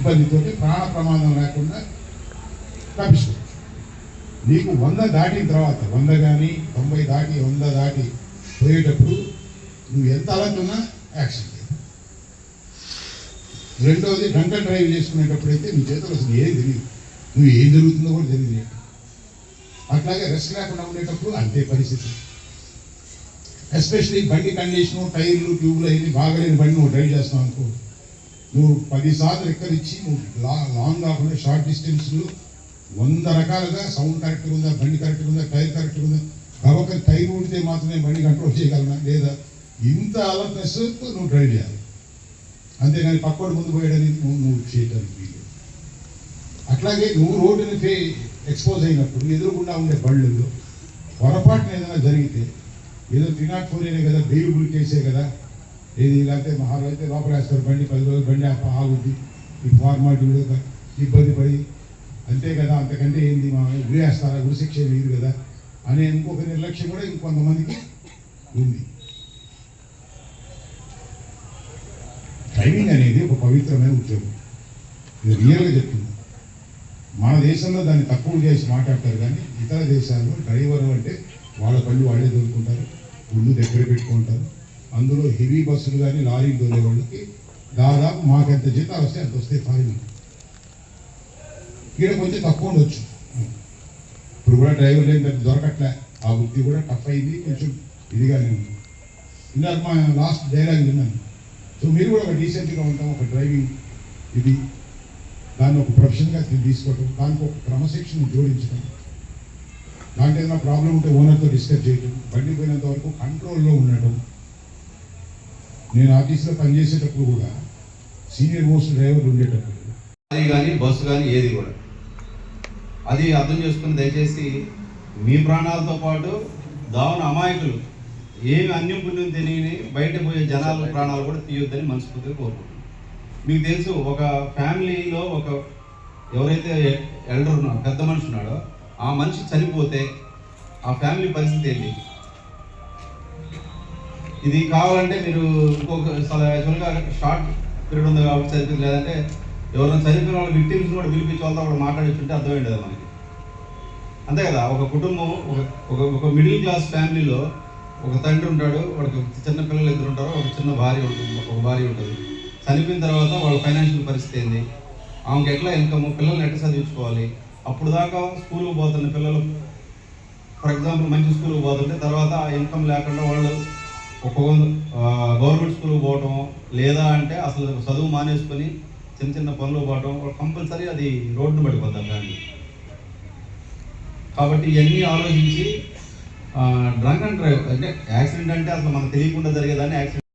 ఇబ్బందితో ప్రాణ ప్రమాదం లేకుండా తప్పించుకోవచ్చు నీకు వంద దాటిన తర్వాత వంద కానీ తొంభై దాటి వంద దాటి పోయేటప్పుడు నువ్వు ఎంత అలర్టున్నా యాక్సిడెంట్ రెండవది గంట డ్రైవ్ చేసుకునేటప్పుడు అయితే నీ చేతులు అసలు ఏం తెలియదు. నువ్వు ఏం జరుగుతుందో కూడా తెలియదు అట్లాగే రెస్ట్ లేకుండా ఉండేటప్పుడు అంతే పరిస్థితి. ఎస్పెషలీ బండి కండిషను టైర్లు ట్యూబ్లు అవి బాగలేని బండి నువ్వు డ్రైవ్ చేస్తున్నావు అనుకో. నువ్వు పదిసార్లు ఎక్కడిచ్చి నువ్వు లా లాంగ్ కాకుండా షార్ట్ డిస్టెన్స్లో వంద రకాలుగా సౌండ్ కరెక్ట్గా ఉందా బండి కరెక్ట్గా ఉందా టైర్ కరెక్ట్గా ఉందా? కాబట్టి టైర్ ఉంటే మాత్రమే బండి కంట్రోల్ చేయగలనా? లేదా? ఇంత అలర్ట్నెస్ నువ్వు డ్రైవ్ చేయాలి. అంతేగాని పక్కోడు ముందు పోయాడని నువ్వు చేయటానికి చేయడానికి వీలు. అట్లాగే నువ్వు రోడ్డుని ఫే ఎక్స్పోజ్ అయినప్పుడు ఎదురుకుండా ఉండే బళ్ళు పొరపాటున ఏదైనా జరిగితే ఏదో త్రీ నాట్ ఫోర్ అయినా కదా బెయిల్ కేసే కదా ఏది ఇలాంటి ఆరు అయితే లోపలేస్తారు బండి పది రోజులు బండి ఆప- ఆగుద్ది. ఈ ఫార్మాలిటీ మీద ఇబ్బంది పడి అంతే కదా అంతకంటే ఏంది? మా గురేస్తారా గురిశిక్ష వేయరు కదా అనే ఇంకొక నిర్లక్ష్యం కూడా ఇంకొంతమందికి ఉంది. డ్రైవింగ్ అనేది ఒక పవిత్రమైన ఉద్యోగం. ఇది రియల్గా చెప్తుంది. మన దేశంలో దాన్ని తక్కువ చేసి మాట్లాడతారు కానీ ఇతర దేశాల్లో డ్రైవర్ అంటే వాళ్ళ పళ్ళు వాళ్ళే దొరుకుంటారు ఒళ్ళు దగ్గర పెట్టుకుంటారు. అందులో హెవీ బస్సులు కానీ లారీలు దొరే వాళ్ళకి దాదాపు మాకు ఎంత జీతాలు వస్తే అంత వస్తే ఫైన్ ఇక్కడ కొంచెం తక్కువ ఉండొచ్చు. ఇప్పుడు కూడా డ్రైవర్ లేని పెద్ద దొరకట్లే. ఆ వృత్తి కూడా టఫ్ అయింది కొంచెం ఇదిగానే ఉంది. ఇందాక మా లాస్ట్ డైలాగ్ విన్నాను. సో మీరు కూడా ఒక డీసెంట్గా ఉంటాం ఒక డ్రైవింగ్ ఇది. దాన్ని ఒక ప్రొఫెషన్గా తీసుకోవటం దానికి ఒక క్రమశిక్షణ జోడించడం దాంట్లో ఏదైనా ప్రాబ్లం ఉంటే ఓనర్తో డిస్కస్ చేయటం బండి పోయినంత వరకు కంట్రోల్లో ఉండటం. నేను ఆఫీస్లో పనిచేసేటప్పుడు కూడా సీనియర్ మోస్ట్ డ్రైవర్ ఉండేటప్పుడు. అది కానీ బస్సు కానీ ఏది కూడా. అది అర్థం చేసుకుని దయచేసి మీ ప్రాణాలతో పాటు దావన అమాయకులు ఏమి అన్యం పుణ్యం తెలియని బయట పోయే జనాల ప్రాణాలు కూడా తీయొద్దని మనస్ఫూర్తిగా కోరుకుంటున్నాను. మీకు తెలుసు ఒక ఫ్యామిలీలో ఒక ఎవరైతే ఎల్డర్ ఉన్నాడో పెద్ద మనిషి ఉన్నాడో ఆ మనిషి చనిపోతే ఆ ఫ్యామిలీ పరిస్థితి ఏంటి? ఇది కావాలంటే మీరు ఇంకొక యాక్చువల్గా షార్ట్ పీరియడ్ ఉంది కాబట్టి చదివింది లేదంటే ఎవరైనా చదివిన వాళ్ళ విక్టిమ్స్ కూడా పిలిపించి వాళ్ళతో కూడా మాట్లాడించుంటే అర్థమైంది కదా మనకి. అంతే కదా? ఒక కుటుంబం ఒక ఒక మిడిల్ క్లాస్ ఫ్యామిలీలో ఒక తండ్రి ఉంటాడు వాడికి చిన్న పిల్లలు ఇద్దరు ఉంటారు ఒక చిన్న భార్య ఉంటుంది ఒక భార్య ఉంటుంది. చనిపోయిన తర్వాత వాళ్ళ ఫైనాన్షియల్ పరిస్థితి ఏంది? ఆమెకి ఎట్లా ఇన్కమ్ పిల్లల్ని ఎట్లా చదివించుకోవాలి? అప్పుడు దాకా స్కూల్కి పోతున్న పిల్లలు ఫర్ ఎగ్జాంపుల్ మంచి స్కూల్కి పోతుంటే తర్వాత ఆ ఇన్కమ్ లేకుండా వాళ్ళు ఒక గవర్నమెంట్ స్కూల్కి పోవటం లేదా అంటే అసలు చదువు మానేసుకొని చిన్న చిన్న పనులు పోవటం కంపల్సరీ అది రోడ్డును పడిపోతాం దాన్ని. కాబట్టి ఇవన్నీ ఆలోచించి డ్రంక్ అండ్ డ్రైవ్ అంటే యాక్సిడెంట్ అంటే అసలు మనకు తెలియకుండా జరిగేదాన్ని యాక్సిడెంట్